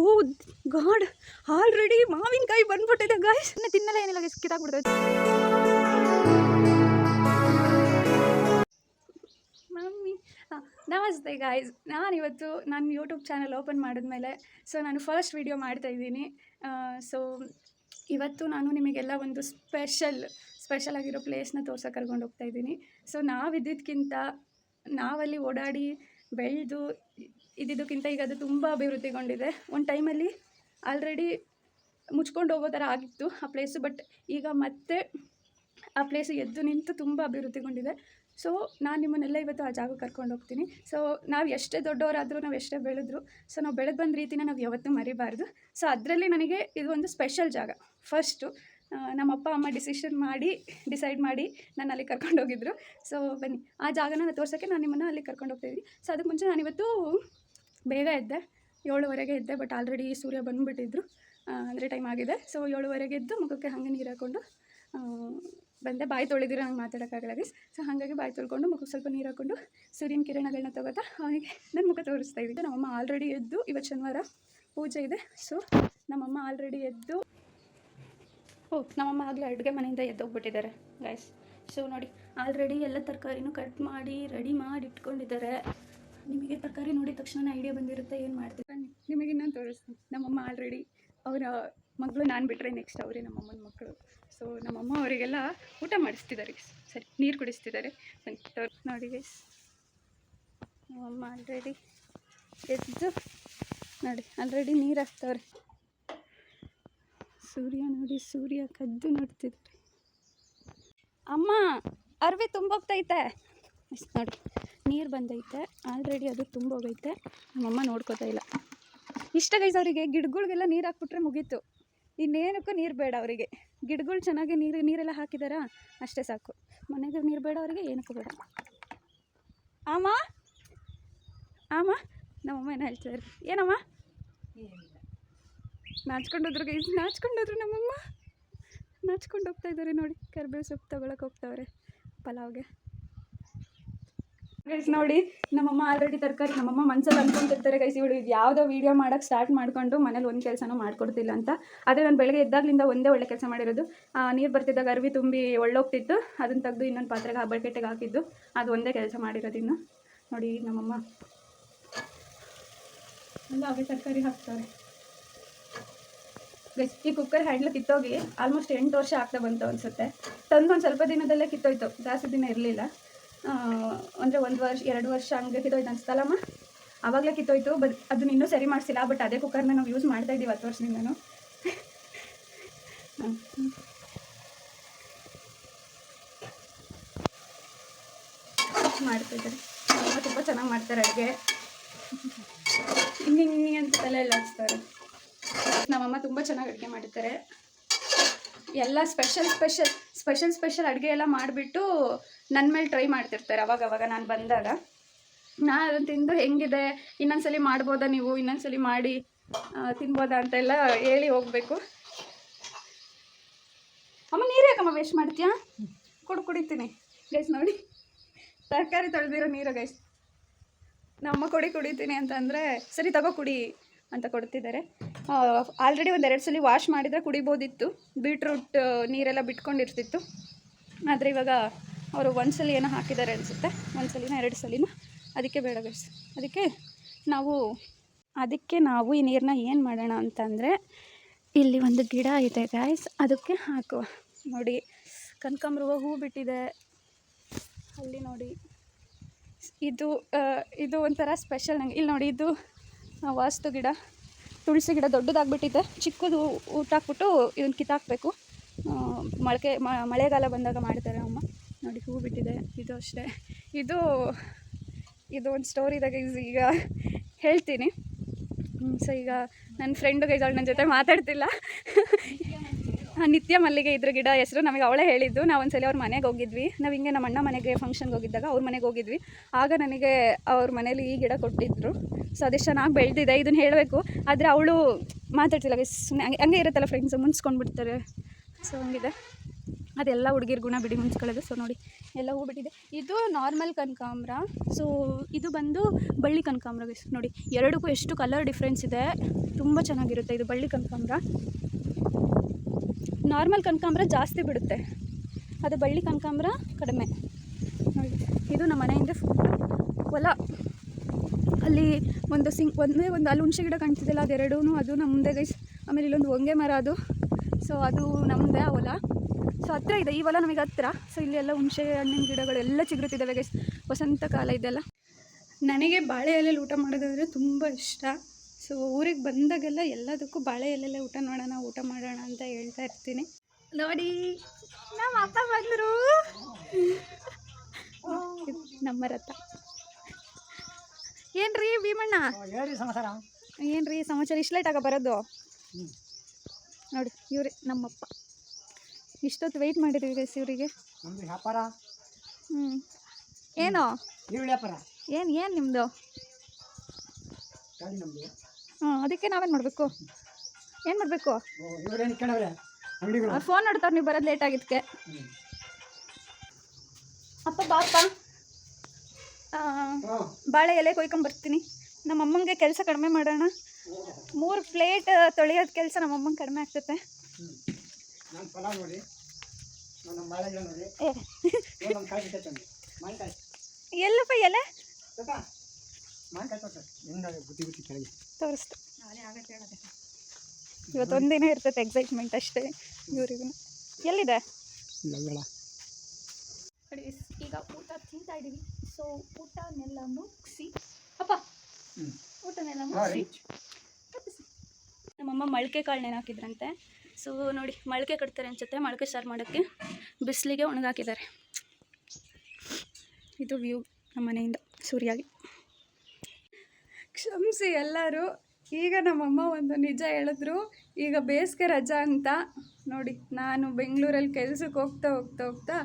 ಓ god, already ಮಾವಿನಕಾಯಿ ಬಂದ್ಬಿಟ್ಟಿದೆ guys ತಿನ್ನಲ್ಲ, ಏನಿಲ್ಲ ಗೈಸ್ ಮಮ್ಮಿ ನಮಸ್ತೆ ಗಾಯ್ಸ್ ನಾನಿವತ್ತು ನನ್ನ ಯೂಟ್ಯೂಬ್ ಚಾನಲ್ ಓಪನ್ ಮಾಡಿದ್ಮೇಲೆ ಸೊ ನಾನು ಫಸ್ಟ್ ವಿಡಿಯೋ ಮಾಡ್ತಾಯಿದ್ದೀನಿ ಸೊ ಇವತ್ತು ನಾನು ನಿಮಗೆಲ್ಲ ಒಂದು ಸ್ಪೆಷಲ್ ಸ್ಪೆಷಲ್ ಆಗಿರೋ ಪ್ಲೇಸ್ನ ತೋರ್ಸೋಕೆ ಕರ್ಕೊಂಡು ಹೋಗ್ತಾ ಇದ್ದೀನಿ. ಸೊ ನಾವಿದ್ದಕ್ಕಿಂತ ನಾವಲ್ಲಿ ಓಡಾಡಿ ಬೆಳೆದು ಇದ್ದಿದ್ದಕ್ಕಿಂತ ಈಗ ಅದು ತುಂಬ ಅಭಿವೃದ್ಧಿಗೊಂಡಿದೆ. ಒಂದು ಟೈಮಲ್ಲಿ ಆಲ್ರೆಡಿ ಮುಚ್ಕೊಂಡು ಹೋಗೋ ಥರ ಆಗಿತ್ತು ಆ ಪ್ಲೇಸು ಬಟ್ ಈಗ ಮತ್ತೆ ಆ ಪ್ಲೇಸ್ ಎದ್ದು ನಿಂತು ತುಂಬ ಅಭಿವೃದ್ಧಿಗೊಂಡಿದೆ. ಸೊ ನಾನು ನಿಮ್ಮನ್ನೆಲ್ಲ ಇವತ್ತು ಆ ಜಾಗಕ್ಕೆ ಕರ್ಕೊಂಡು ಹೋಗ್ತೀನಿ. ಸೊ ನಾವು ಎಷ್ಟೇ ದೊಡ್ಡವರಾದರೂ, ನಾವು ಎಷ್ಟೇ ಬೆಳೆದ್ರು ಸೊ ನಾವು ಬೆಳೆದು ಬಂದ ರೀತಿನ ನಾವು ಯಾವತ್ತೂ ಮರಿಬಾರ್ದು. ಸೊ ಅದರಲ್ಲಿ ನನಗೆ ಇದು ಒಂದು ಸ್ಪೆಷಲ್ ಜಾಗ. ಫಸ್ಟು ನಮ್ಮ ಅಪ್ಪ, ಅಮ್ಮ ಡಿಸಿಷನ್ ಮಾಡಿ ಡಿಸೈಡ್ ಮಾಡಿ ನಾನು ಅಲ್ಲಿ ಕರ್ಕೊಂಡು ಹೋಗಿದ್ರು. ಸೊ ಬನ್ನಿ. ಆ ಜಾಗನ ತೋರ್ಸೋಕ್ಕೆ ನಾನು ನಿಮ್ಮನ್ನು ಅಲ್ಲಿ ಕರ್ಕೊಂಡು ಹೋಗ್ತಾಯಿದ್ದೀನಿ ಸೊ ಅದಕ್ಕೆ ಮುಂಚೆ ನಾನಿವತ್ತು ಬೇಗ ಎದ್ದೆ, ಏಳುವರೆಗೆ ಎದ್ದೆ ಬಟ್ ಆಲ್ರೆಡಿ ಸೂರ್ಯ ಬಂದುಬಿಟ್ಟಿದ್ರು. ಅಂದರೆ ಟೈಮ್ ಆಗಿದೆ. ಸೊ ಏಳುವರೆಗೆ ಎದ್ದು ಮುಖಕ್ಕೆ ಹಾಗೆ ನೀರು ಹಾಕ್ಕೊಂಡು ಬಂದೆ. ಬಾಯಿ ತೊಳೆದಿರ ನಂಗೆ ಮಾತಾಡೋಕ್ಕಾಗಲ್ಲ ಗೈಸ್ ಸೊ ಹಾಗಾಗಿ ಬಾಯಿ ತೊಳ್ಕೊಂಡು ಮುಖಕ್ಕೆ ಸ್ವಲ್ಪ ನೀರು ಹಾಕ್ಕೊಂಡು ಸೂರ್ಯನ ಕಿರಣಗಳನ್ನ ತಗೋತಾ ಹಾಗೆ ನನ್ನ ಮುಖ ತೋರಿಸ್ತಾ ಇದ್ದೀವಿ ನಮ್ಮಮ್ಮ ಆಲ್ರೆಡಿ ಎದ್ದು ಇವತ್ತು ಶನಿವಾರ ಪೂಜೆ ಇದೆ. ಸೊ ನಮ್ಮಮ್ಮ ಆಲ್ರೆಡಿ ಎದ್ದು ಓ, ನಮ್ಮಮ್ಮ ಆಗಲೇ ಅಡುಗೆ ಮನೆಯಿಂದ ಎದ್ದೋಗ್ಬಿಟ್ಟಿದ್ದಾರೆ ಗೈಸ್ ಸೊ ನೋಡಿ ಆಲ್ರೆಡಿ ಎಲ್ಲ ತರಕಾರಿನೂ ಕಟ್ ಮಾಡಿ ರೆಡಿ ಮಾಡಿ ಇಟ್ಕೊಂಡಿದ್ದಾರೆ. ನಿಮಗೆ ತರಕಾರಿ ನೋಡಿದ ತಕ್ಷಣ ಐಡಿಯಾ ಬಂದಿರುತ್ತೆ, ಏನು ಮಾಡ್ತೀವಿ ನಿಮಗೆ ಇನ್ನೊಂದು ತೋರಿಸ್ತೀನಿ. ನಮ್ಮಮ್ಮ ಆಲ್ರೆಡಿ ಅವರ ಮಗಳು ನಾನು ಬಿಟ್ಟರೆ ನೆಕ್ಸ್ಟ್ ಅವರೇ ನಮ್ಮಮ್ಮನ ಮಕ್ಕಳು. ಸೊ ನಮ್ಮಮ್ಮ ಅವರಿಗೆಲ್ಲ ಊಟ ಮಾಡಿಸ್ತಿದ್ದಾರೆ. ಸರಿ, ನೀರು ಕುಡಿಸ್ತಿದ್ದಾರೆ. ಬನ್ನಿ, ತೋರ್ ನೋಡಿ ಗೈಸ್ ನಮ್ಮಮ್ಮ ಆಲ್ರೆಡಿ ಎದ್ದು, ನೋಡಿ ಆಲ್ರೆಡಿ ನೀರು ಹಾಕ್ತವ್ರೆ. ಸೂರ್ಯ ನೋಡಿ, ಸೂರ್ಯ ಕದ್ದು ನೋಡ್ತಿದ್ದಾರೆ. ಅಮ್ಮ, ಅರ್ವಿ ತುಂಬೋಗ್ತೈತೆ. ನೋಡಿ. ನೀರು ಬಂದೈತೆ. ಆಲ್ರೆಡಿ ಅದು ತುಂಬೋಗೈತೆ ನಮ್ಮಮ್ಮ ನೋಡ್ಕೋತಾ ಇಲ್ಲ. ಇಷ್ಟ ಗೈಸ್ ಅವರಿಗೆ, ಗಿಡಗಳಿಗೆಲ್ಲ ನೀರು ಹಾಕ್ಬಿಟ್ರೆ ಮುಗೀತು. ಇನ್ನೇನಕ್ಕೂ ನೀರು ಬೇಡ ಅವರಿಗೆ. ಗಿಡಗಳು ಚೆನ್ನಾಗಿ ನೀರು, ನೀರೆಲ್ಲ ಹಾಕಿದಾರಾ? ಅಷ್ಟೇ ಸಾಕು. ಮನೆಗೆ ನೀರು ಬೇಡ ಅವರಿಗೆ, ಏನಕ್ಕೂ ಬೇಡ. ಆಮ? ಆಮ? ನಮ್ಮಮ್ಮ ಏನು ಹೇಳ್ತಿದ್ದಾರೆ ಏನಮ್ಮ? ನಾಚ್ಕೊಂಡೋದ್ರು ಗೈಸ್ ನಾಚ್ಕೊಂಡೋದ್ರು ನಮ್ಮಮ್ಮ. ನಾಚ್ಕೊಂಡು ಹೋಗ್ತಾ ಇದ್ದಾರೆ ನೋಡಿ. ಕರಿಬೇವು ಸೊಪ್ಪು ತಗೊಳಕ್ಕೆ ಹೋಗ್ತಾವ್ರೆ. ಪಲಾವ್ಗೆ. ಗೈಸ್ ನೋಡಿ ನಮ್ಮಮ್ಮ ಆಲ್ರೆಡಿ ತರಕಾರಿ ನಮ್ಮಮ್ಮ ಮನ್ಸಲ್ಲಿ ಅನ್ಕೊಂತಿರ್ತಾರೆ ಗೈಸ್ ಇವಳು ಇದು ಯಾವುದೋ ವೀಡಿಯೋ ಮಾಡೋಕ್ಕೆ ಸ್ಟಾರ್ಟ್ ಮಾಡಿಕೊಂಡು ಮನೇಲಿ ಒಂದು ಕೆಲಸನೂ ಮಾಡಿಕೊಡ್ತಿಲ್ಲ ಅಂತ. ಅದೇ ನಾನು ಬೆಳಗ್ಗೆ ಎದ್ದಾಗ್ಲಿಂದ ಒಂದೇ ಒಳ್ಳೆ ಕೆಲಸ ಮಾಡಿರೋದು. ನೀರು ಬರ್ತಿದ್ದಾಗ ಅರ್ವಿ ತುಂಬಿ ಒಳ್ಳೋಗ್ತಿತ್ತು. ಅದನ್ನು ತೆಗೆದು ಇನ್ನೊಂದು ಪಾತ್ರೆಗೆ ಆ ಬಕೆಟಿಗೆ ಹಾಕಿದ್ದು. ಅದು ಒಂದೇ ಕೆಲಸ ಮಾಡಿರೋದು ಇನ್ನು. ನೋಡಿ ನಮ್ಮಮ್ಮ ಎಲ್ಲ ಅವೇ ತರಕಾರಿ ಹಾಕ್ತಾರೆ. ಗೈಸ್ ಈ ಕುಕ್ಕರ್ ಹ್ಯಾಂಡ್ಲ್ ಕಿತ್ತೋಗಿ ಆಲ್ಮೋಸ್ಟ್ ಎಂಟು ವರ್ಷ ಆಗ್ತಾ ಬಂತು ಅನಿಸುತ್ತೆ. ತಂದು ಒಂದು ಸ್ವಲ್ಪ ದಿನದಲ್ಲೇ ಕಿತ್ತೋಯ್ತು. ಜಾಸ್ತಿ ದಿನ ಇರಲಿಲ್ಲ. ಅಂದರೆ ಒಂದು ವರ್ಷ, ಎರಡು ವರ್ಷ ಹಂಗೆ ಕಿತ್ತೋಯ್ತು ಅನ್ಸ್ತಲ್ಲಮ್ಮ ಆವಾಗಲೇ ಕಿತ್ತೋಯ್ತು, ಬಟ್ ಅದನ್ನ ಇನ್ನೂ ಸರಿ ಮಾಡಿಸಿಲ್ಲ, ಬಟ್ ಅದೇ ಕುಕ್ಕರ್ನ ನಾವು ಯೂಸ್ ಮಾಡ್ತಾ ಇದ್ದೀವಿ ಹತ್ತು ವರ್ಷದಿಂದ ಮಾಡ್ತಿದ್ದಾರೆ ಅಮ್ಮ ತುಂಬ ಚೆನ್ನಾಗಿ ಮಾಡ್ತಾರೆ ಅಡುಗೆ. ಹಿಂಗೆ ಹಿಂಗೆ ಅಂತ ತಲೆ ಎಲ್ಲ ಹಚ್ತಾರೆ. ನಮ್ಮಮ್ಮ ತುಂಬ ಚೆನ್ನಾಗಿ ಅಡುಗೆ ಮಾಡ್ತಾರೆ ಎಲ್ಲ ಸ್ಪೆಷಲ್ ಸ್ಪೆಷಲ್ ಸ್ಪೆಷಲ್ ಸ್ಪೆಷಲ್ ಅಡುಗೆ ಎಲ್ಲ ಮಾಡಿಬಿಟ್ಟು ನನ್ನ ಮೇಲೆ ಟ್ರೈ ಮಾಡ್ತಿರ್ತಾರೆ ಅವಾಗ ಅವಾಗ ನಾನು ಬಂದಾಗ. ನಾನು ಅದನ್ನು ತಿಂದು ಹೆಂಗಿದೆ? ಇನ್ನೊಂದ್ಸಲಿ ಮಾಡ್ಬೋದಾ ನೀವು? ಇನ್ನೊಂದ್ಸಲಿ ಮಾಡಿ ತಿನ್ಬೋದಾ ಅಂತೆಲ್ಲ ಹೇಳಿ ಹೋಗಬೇಕು. ಅಮ್ಮ, ನೀರು ಯಾಕಮ್ಮ ವೇಸ್ಟ್ ಮಾಡ್ತೀಯಾ? ಕೊಡು, ಕುಡಿತೀನಿ. ಗೈಸ್ ನೋಡಿ. ತರಕಾರಿ ತೊಳೆದಿರೋ ನೀರು ಗೈಸ್ ನಮ್ಮ ಕುಡಿ ಕುಡಿತೀನಿ ಅಂತಂದರೆ, ಸರಿ ತಗೋ ಕುಡಿ. ಅಂತ ಕೊಡ್ತಿದ್ದಾರೆ. ಆಲ್ರೆಡಿ ಒಂದು ಎರಡು ಸಲ ವಾಶ್ ಮಾಡಿದರೆ ಕುಡಿಬೋದಿತ್ತು. ಬೀಟ್ರೂಟ್ ನೀರೆಲ್ಲ ಬಿಟ್ಕೊಂಡಿರ್ತಿತ್ತು. ಆದರೆ ಇವಾಗ ಅವರು ಒಂದು ಸಲ ಏನೋ ಹಾಕಿದ್ದಾರೆ ಅನಿಸುತ್ತೆ. ಒಂದು ಸಲಿನ ಎರಡು ಸಲಿನ. ಅದಕ್ಕೆ ಬೇಡ ಗೈಸ್ ಅದಕ್ಕೆ ನಾವು ಅದಕ್ಕೆ ನಾವು ಈ ನೀರನ್ನ ಏನು ಮಾಡೋಣ ಅಂತಂದರೆ ಇಲ್ಲಿ ಒಂದು ಗಿಡ ಇದೆ ಗಾಯ್ಸ್ ಅದಕ್ಕೆ ಹಾಕುವ. ನೋಡಿ ಕನಕಾಂಬರುವ ಹೂ ಬಿಟ್ಟಿದೆ. ಅಲ್ಲಿ ನೋಡಿ. ಇದು ಇದು ಒಂಥರ ಸ್ಪೆಷಲ್ ನಂಗೆ. ಇಲ್ಲಿ ನೋಡಿ, ಇದು ವಾಸ್ತು ಗಿಡ, ತುಳಸಿ ಗಿಡ ದೊಡ್ಡದಾಗ್ಬಿಟ್ಟಿದೆ. ಚಿಕ್ಕದು ಊಟ ಹಾಕ್ಬಿಟ್ಟು ಇದನ್ನ ಕಿತ್ತಾಕಬೇಕು. ಮೊಳಕೆ ಮಳೆಗಾಲ ಬಂದಾಗ ಮಾಡ್ತಾರೆ ಅಮ್ಮ. ನೋಡಿ, ಹೂ ಬಿಟ್ಟಿದೆ. ಇದು ಅಷ್ಟೇ. ಇದು ಇದು ಒಂದು ಸ್ಟೋರಿ ಇದೆ ಗೈಸ್ ಈಗ ಹೇಳ್ತೀನಿ. ಸೊ ಈಗ ನನ್ನ ಫ್ರೆಂಡು ಇದ್ದಾಳೆ ನನ್ನ ಜೊತೆ ಮಾತಾಡ್ತಿಲ್ಲ. ನಿತ್ಯ ಮಲ್ಲಿಗೆ ಇದ್ರ ಗಿಡ ಹೆಸರು ನಮಗೆ ಅವಳೇ ಹೇಳಿದ್ದು. ನಾವು ಒಂದ್ಸಲ ಅವ್ರ ಮನೆಗೆ ಹೋಗಿದ್ವಿ. ನಾವು ಹಿಂಗೆ ನಮ್ಮ ಅಣ್ಣ ಮನೆಗೆ ಫಂಕ್ಷನ್ಗೆ ಹೋಗಿದ್ದಾಗ ಅವ್ರ ಮನೆಗೆ ಹೋಗಿದ್ವಿ. ಆಗ ನನಗೆ ಅವ್ರ ಮನೇಲಿ ಈ ಗಿಡ ಕೊಟ್ಟಿದ್ರು. ಸೊ ಅದೆಷ್ಟು ಚೆನ್ನಾಗಿ ಬೆಳೆದಿದೆ ಇದನ್ನು ಹೇಳಬೇಕು. ಆದರೆ ಅವಳು ಮಾತಾಡ್ತಿಲ್ಲ ಸುಮ್ಮನೆ ಹಂಗೆ ಇರುತ್ತಲ್ಲ ಫ್ರೆಂಡ್ಸ್ ಮುನ್ಸ್ಕೊಂಡು ಬಿಡ್ತಾರೆ ಸೊ ಹಂಗಿದೆ. ಅದೆಲ್ಲ ಹುಡುಗಿರ್ ಗುಣ ಬಿಡಿ ಮುಂಚ್ಕೊಳ್ಳೋದು ಸೊ ನೋಡಿ, ಎಲ್ಲ ಹೂ ಬಿಟ್ಟಿದೆ. ಇದು ನಾರ್ಮಲ್ ಕನಕಾಂಬ್ರ. ಸೊ ಇದು ಬಂದು ಬಳ್ಳಿ ಕನಕಾಂಬ್ರ. ನೋಡಿ, ಎರಡಕ್ಕೂ ಎಷ್ಟು ಕಲರ್ ಡಿಫ್ರೆನ್ಸ್ ಇದೆ. ತುಂಬ ಚೆನ್ನಾಗಿರುತ್ತೆ ಇದು ಬಳ್ಳಿ ಕನಕಾಂಬ್ರ. ನಾರ್ಮಲ್ ಕನಕಾಂಬ್ರ ಜಾಸ್ತಿ ಬಿಡುತ್ತೆ. ಅದು ಬಳ್ಳಿ ಕನಕಾಂಬ್ರ ಕಡಿಮೆ. ನೋಡಿ, ಇದು ನಮ್ಮ ಮನೆಯಿಂದ ಫುಲ್ ಹೊಲ. ಅಲ್ಲಿ ಒಂದು ಸಿಂಗ್, ಒಂದೇ ಒಂದು ಅಲ್ಲಿ ಹುಣಸೆ ಗಿಡ ಕಾಣ್ತಿದ್ದಿಲ್ಲ ಅದು ಎರಡೂ ಅದು ನಮ್ಮದೇ ಗೈಸ್ ಆಮೇಲೆ ಇಲ್ಲೊಂದು ಹೊಂಗೆ ಮರ ಅದು. ಸೊ ಅದು ನಮ್ಮದೇ ಆ ಹೊಲ. ಸೊ ಹತ್ರ ಇದೆ, ಈ ಹೊಲ ನಮಗೆ ಹತ್ರ. ಸೊ ಇಲ್ಲಿ ಎಲ್ಲ ಹುಣಸೆ, ಹಣ್ಣಿನ ಗಿಡಗಳು ಎಲ್ಲ ಚಿಗುರುತ್ತಿದ್ದಾವೆ ಗೈಸ್ ವಸಂತ ಕಾಲ ಇದೆಲ್ಲ. ನನಗೆ ಬಾಳೆ ಎಲೆಯಲ್ಲಿ ಊಟ ಮಾಡೋದಂದರೆ ತುಂಬ ಇಷ್ಟ. ಸೊ ಊರಿಗೆ ಬಂದಾಗೆಲ್ಲ ಎಲ್ಲದಕ್ಕೂ ಬಾಳೆ ಎಲೆಲ್ಲೇ ಊಟ ಮಾಡೋಣ ಊಟ ಮಾಡೋಣ ಅಂತ ಹೇಳ್ತಾ ಇರ್ತೀನಿ. ನೋಡಿ ನಮ್ಮ ಅಪ್ಪ ಬಂದರು. ನಮ್ಮ ರಥ. ಏನ್ರಿ ಭೀಮಣ್ಣ? ಏನ್ರಿ ಸಮಾಚಾರ? ಇಷ್ಟು ಲೇಟಾಗ ಬರೋದು. ನೋಡಿ ಇವ್ರಿ ನಮ್ಮಪ್ಪ. ಇಷ್ಟೊತ್ತು ವೆಯ್ಟ್ ಮಾಡಿದ್ರಿ ಗೈಸ್ ಇವರಿಗೆ. ವ್ಯಾಪಾರ. ಹ್ಞೂ ಏನೋ? ವ್ಯಾಪಾರ. ಏನು ಏನು ನಿಮ್ಮದು ಹ್ಞೂ ಅದಕ್ಕೆ ನಾವೇನು ಮಾಡಬೇಕು? ಏನು ಮಾಡಬೇಕು? ಫೋನ್ ನೋಡ್ತಾರೆ ನೀವು ಬರೋದು ಲೇಟ್ ಆಗಿದ್ದಕ್ಕೆ ಅಪ್ಪ ಬಾಪ ಬಾಳೆ ಎಲೆ ಕೊಯ್ಕೊಂಬರ್ತೀನಿ. ನಮ್ಮ ಅಮ್ಮಂಗೆ ಕೆಲಸ ಕಡಿಮೆ ಮಾಡೋಣ. ಮೂರು ಪ್ಲೇಟ್ ತೊಳೆಯೋದು ಕೆಲಸ ನಮ್ಮ ಅಮ್ಮಂಗೆ ಕಡಿಮೆ ಆಗ್ತೈತೆ. ಎಲ್ಲಪ್ಪ ಎಲೆ? ಗೊತ್ತ ಇವತ್ತು ಒಂದಿನ ತೋರಿಸ್ತು ಇರ್ತೈತೆ ಎಕ್ಸೈಟ್ಮೆಂಟ್ ಅಷ್ಟೇ ಇವರಿಗೂ. ಎಲ್ಲಿದೆ? ಈಗ ಊಟ ತಿಂತಾ ಇದ್ದೀವಿ. ಸೊ ಊಟನೆಲ್ಲ ಮುಗಿಸಿ. ಅಪ್ಪ ಊಟನೆಲ್ಲ ಮುಗಿಸಿ. ನಮ್ಮಮ್ಮ ಮೊಳಕೆ ಕಾಳು ನೆನಾಕಿದ್ರಂತೆ ಸೊ ನೋಡಿ ಮೊಳಕೆ ಕಟ್ತಾರೆ ಅನ್ಸುತ್ತೆ. ಮೊಳಕೆ ಸಾರು ಮಾಡೋಕ್ಕೆ ಬಿಸಿಲಿಗೆ ಒಣಗಾಕಿದ್ದಾರೆ. ಇದು ವ್ಯೂ ನಮ್ಮ ಮನೆಯಿಂದ ಸೂರ್ಯಾಗಿ. ಕ್ಷಮಿಸಿ ಎಲ್ಲರೂ. ಈಗ ನಮ್ಮಮ್ಮ ಒಂದು ನಿಜ ಹೇಳಿದ್ರು. ಈಗ ಬೇಸಿಗೆ ರಜಾ ಅಂತ ನೋಡಿ ನಾನು ಬೆಂಗಳೂರಲ್ಲಿ ಕೆಲ್ಸಕ್ಕೆ ಹೋಗ್ತಾ ಹೋಗ್ತಾ ಹೋಗ್ತಾ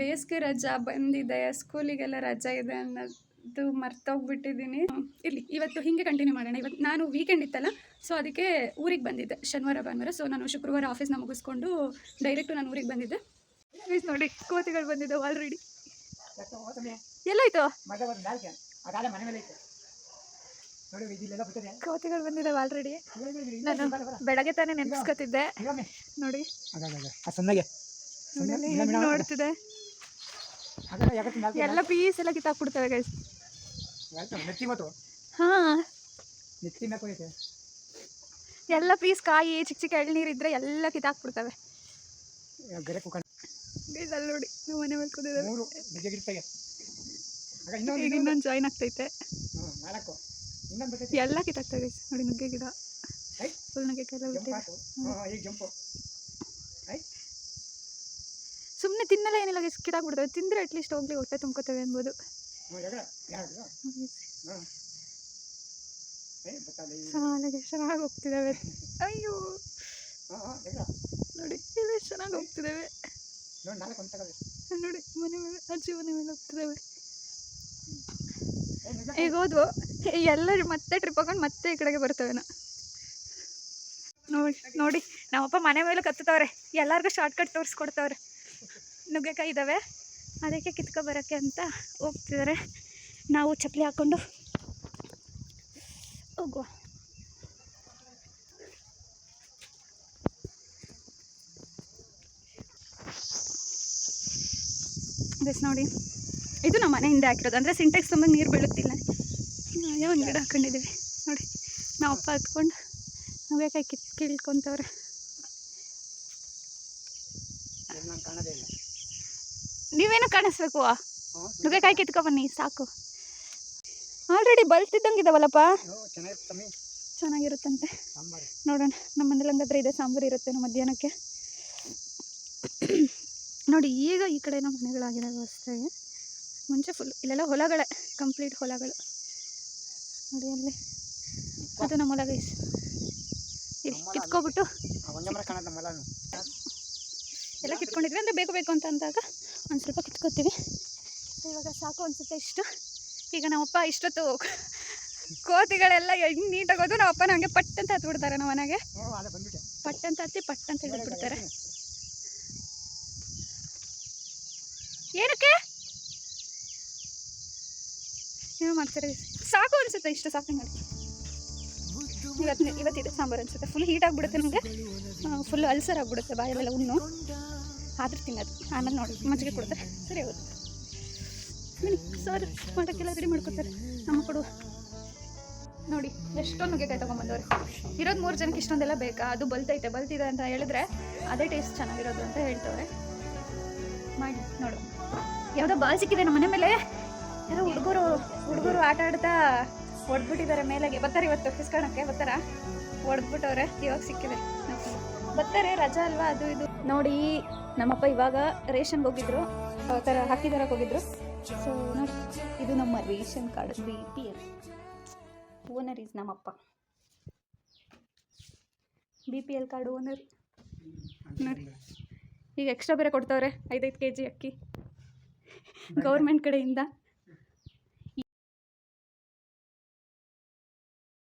ಬೇಸಿಗೆ ರಜಾ ಬಂದಿದೆ ಸ್ಕೂಲಿಗೆಲ್ಲ ರಜಾ ಇದೆ ಅನ್ನೋದು ಮರ್ತೋಗ್ಬಿಟ್ಟಿದ್ದೀನಿ. ಇರಲಿ ಇವತ್ತು ಹೀಗೆ ಕಂಟಿನ್ಯೂ ಮಾಡೋಣ. ಇವತ್ತು ನಾನು ವೀಕೆಂಡ್ ಇತ್ತಲ್ಲ ಸೊ ಅದಕ್ಕೆ ಊರಿಗೆ ಬಂದಿದ್ದೆ ಶನಿವಾರ ಭಾನುವಾರ. ಸೊ ನಾನು ಶುಕ್ರವಾರ ಆಫೀಸ್ನ ಮುಗಿಸ್ಕೊಂಡು ಡೈರೆಕ್ಟು ನಾನು ಊರಿಗೆ ಬಂದಿದ್ದೆ. ನೋಡಿ ಕೋತಿಗಳು ಬಂದಿದ್ದೆ ಆಲ್ರೆಡಿ ಎಲ್ಲೋಯ್ತು? ಕೋತಿಗಳು ಬಂದಿದ್ದಾವೆ ಆಲ್ರೆಡಿ ನಾನು. ಬೆಳಗ್ಗೆ ತಾನೇ ನೆನ್ಸ್ಕೊತಿದ್ದೆ ನೋಡಿ. ನೋಡ್ತಿದೆ. ಎಲ್ಲ ಪೀಸ್ ಎಲ್ಲ ಕಿತ್ತಾಕ್ಬಿಡ್ತವೆ ಗೈಸ್ ಹಾಂ. ಎಲ್ಲ ಪೀಸ್ ಕಾಯಿ ಚಿಕ್ಕ ಚಿಕ್ಕ ಎಳ್ನೀರು ಇದ್ರೆ ಎಲ್ಲ ಕಿತ್ತಾಕ್ಬಿಡ್ತವೆ. ಗೈಸ್ ಅಲ್ಲಿ ನೋಡಿ ನಮ್ಮ ಮನೆ ಈಗ ಇನ್ನೊಂದು. ಜಾಯ್ನ್ ಆಗ್ತೈತೆ. ಎಲ್ಲ ಕಿತ್ತಾಕ್ತವೆ ಗೈಸ್. ನೋಡಿ ನುಗ್ಗೆ ಗಿಡ. ಫುಲ್ ನುಗ್ಗೆ ಬಿಟ್ಟಿದೆ. ಐ. ಸುಮ್ಮನೆ ತಿನ್ನಲ್ಲ ಏನಿಲ್ಲ ಗೈಸ್. ಬಿಡ್ತವೆ ತಿಂದರೆ ಅಟ್ಲೀಸ್ಟ್ ಹೋಗ್ಲಿ ಹೊಟ್ಟೆ ತುಂಬ್ಕೋತವೆ ಅನ್ಬೋದು. ಸಾಲಾಗಿ ಚೆನ್ನಾಗಿ ಹೋಗ್ತಿದ್ದಾವೆ ಅಯ್ಯೋ. ನೋಡಿ ಚೆನ್ನಾಗಿ ಹೋಗ್ತಿದ್ದಾವೆ ನೋಡಿ ಮನೆ ಮೇಲೆ ಅಜ್ಜಿ ಮನೆ ಮೇಲೆ ಹೋಗ್ತಿದ್ದಾವೆ ಈಗ ಹೋದ್ವು ಎಲ್ಲರೂ ಮತ್ತೆ ಟ್ರಿಪ್ ಹಾಕೊಂಡು ಮತ್ತೆ ಈ ಕಡೆಗೆ ಬರ್ತವೆ ನೋಡಿ ನೋಡಿ, ನಮ್ಮಪ್ಪ ಮನೆ ಮೇಲೆ ಕತ್ತುತ್ತವ್ರೆ. ಎಲ್ಲರಿಗೂ ಶಾರ್ಟ್ಕಟ್ ತೋರಿಸ್ಕೊಡ್ತವ್ರೆ. ನುಗ್ಗೆಕಾಯಿ ಇದ್ದಾವೆ ಅದಕ್ಕೆ ಕಿತ್ಕೊ ಬರೋಕ್ಕೆ ಅಂತ ಹೋಗ್ತಿದ್ದಾರೆ ನಾವು ಚಪ್ಪಲಿ ಹಾಕ್ಕೊಂಡು ಹೋಗುವ. ನೋಡಿ. ಇದು ನಮ್ಮ ಮನೆಯಿಂದ ಹಾಕಿರೋದು. ಅಂದರೆ ಸಿಂಟೆಕ್ಸ್ ತುಂಬ ನೀರು ಬೀಳುತ್ತಿಲ್ಲ. ಯಾವ ಒಂದು ಗಿಡ ಹಾಕೊಂಡಿದ್ದೀವಿ. ನೋಡಿ, ನಾವು ಅಪ್ಪ ಹತ್ಕೊಂಡು ನುಗ್ಗೆಕಾಯಿ ಕಿತ್, ಕೀಳ್ಕೊತವ್ರೆ. ನೀವೇನು ಕಾಣಿಸ್ಬೇಕು? ನುಗ್ಗೆಕಾಯಿ ಕಿತ್ಕೊ ಬನ್ನಿ, ಸಾಕು. ಆಲ್ರೆಡಿ ಬಲ್ತಿದ್ದಂಗೆ ಇದಾವಲ್ಲಪ್ಪ ಚೆನ್ನಾಗಿರುತ್ತಂತೆ. ನೋಡೋಣ, ನಮ್ಮ ಮನೇಲಿ ಹಂಗಾದ್ರೆ ಇದೆ ಸಾಂಬಾರು ಇರುತ್ತೆ ನಮ್ಮ ಮಧ್ಯಾಹ್ನಕ್ಕೆ. ನೋಡಿ, ಈಗ ಈ ಕಡೆ ನಮ್ಮ ಮನೆಗಳಾಗಿರೋ ಹೊಸ್ದಾಗಿ ಮುಂಚೆ ಫುಲ್ ಇಲ್ಲೆಲ್ಲ ಹೊಲಗಳೇ ಕಂಪ್ಲೀಟ್ ಹೊಲಗಳು. ನೋಡಿ ಅಲ್ಲಿ. ಅದು ನಮ್ಮ ಹೊಲ ಗೈಸ್ ಇಲ್ಲಿ ಕಿತ್ಕೊಬಿಟ್ಟು ಎಲ್ಲ ಕಿತ್ಕೊಂಡಿದ್ವಿ ಅಂದರೆ ಬೇಕು ಬೇಕು ಅಂತ ಅಂದಾಗ ಒಂದು ಸ್ವಲ್ಪ ಕಿತ್ಕೊತೀವಿ. ಇವಾಗ ಸಾಕು ಅನ್ಸುತ್ತೆ ಇಷ್ಟು. ಈಗ ನಮ್ಮಪ್ಪ ಇಷ್ಟೊತ್ತು ಕೋತಿಗಳೆಲ್ಲ ಹೆಂಗೆ ನೀಟಾಗಿ ನಮ್ಮಪ್ಪ ನನಗೆ ಪಟ್ ಅಂತ ಹತ್ಬಿಡ್ತಾರೆ ನಮ್ಮ ಮನೆಗೆ. ಪಟ್ ಅಂತ ಹತ್ತಿ ಪಟ್ ಅಂತ ಹಿಡಿದ್ಬಿಡ್ತಾರೆ ಏನಕ್ಕೆ? ಏನೋ ಮಾಡ್ತಾರೆ. ಸಾಕು ಅನ್ಸುತ್ತೆ ಇಷ್ಟು ಸಾಕು ಮಾಡಿ ಇವತ್ತು ಇವತ್ತಿದೆ ಸಾಂಬಾರು ಅನ್ಸುತ್ತೆ. ಫುಲ್ ಹೀಟ್ ಆಗಿಬಿಡುತ್ತೆ ನಮಗೆ. ಫುಲ್ ಅಲ್ಸರ್ ಆಗಿಬಿಡುತ್ತೆ ಬಾಯಲ್ಲೆಲ್ಲ ಉಣ್ಣು. ಆದ್ರೆ ತಿನ್ನೋದು. ಆಮೇಲೆ ನೋಡಿ, ಮಜ್ಜಿಗೆ ಕೊಡ್ತಾರೆ ಸರಿ ಹೋಗುತ್ತೆ ಬನ್ನಿ, ಸರ್ ಮಾಡೋಕ್ಕೆಲ್ಲ ರೆಡಿ ಮಾಡ್ಕೊತಾರೆ ನಮ್ಮ ಕೊಡು. ನೋಡಿ, ಎಷ್ಟೊಂದು ನುಗ್ಗೆಕಾಯಿ ತೊಗೊಂಬಂದವ್ರೆ ಇರೋದು ಮೂರು ಜನಕ್ಕೆ ಇಷ್ಟೊಂದೆಲ್ಲ ಬೇಕಾ? ಅದು ಬಲ್ತೈತೆ. ಬಲ್ತಿದೆ ಅಂತ ಹೇಳಿದ್ರೆ ಅದೇ ಟೇಸ್ಟ್ ಚೆನ್ನಾಗಿರೋದು ಅಂತ ಹೇಳ್ತವ್ರೆ. ಮಾಡಿ, ನೋಡು. ಯಾವುದೋ ಬಾಲ್ ಸಿಕ್ಕಿದೆ ನಮ್ಮ ಮನೆ ಮೇಲೆ. ಯಾರೋ ಹುಡುಗರು ಹುಡುಗರು ಆಟ ಆಡ್ತಾ ಹೊಡೆದ್ಬಿಟ್ಟಿದ್ದಾರೆ ಮೇಲೆಗೆ. ಬರ್ತಾರೆ ಇವತ್ತು ಕಿಸ್ಕೊಳಕ್ಕೆ ಬರ್ತಾರ? ಹೊಡೆದ್ಬಿಟ್ಟವ್ರೆ ಇವಾಗ ಸಿಕ್ಕಿದೆ. ಬರ್ತಾರೆ ರಜಾ ಅಲ್ವಾ ಅದು ಇದು. ನೋಡಿ ನಮ್ಮಪ್ಪ ಇವಾಗ ರೇಷನ್ಗೆ ಹೋಗಿದ್ರು. ಥರ ಹಾಕಿದಾರಕ್ಕೆ ಹೋಗಿದ್ರು. ಸೊ ನೋಡಿ ಇದು ನಮ್ಮ ration card B P L owner is ನಮ್ಮಪ್ಪ. B P L card owner ನೋಡಿ ಈಗ ಎಕ್ಸ್ಟ್ರಾ ಬೇರೆ ಕೊಡ್ತಾವ್ರೆ ಐದೈದು ಕೆ ಜಿ ಅಕ್ಕಿ ಗೌರ್ಮೆಂಟ್ ಕಡೆಯಿಂದ.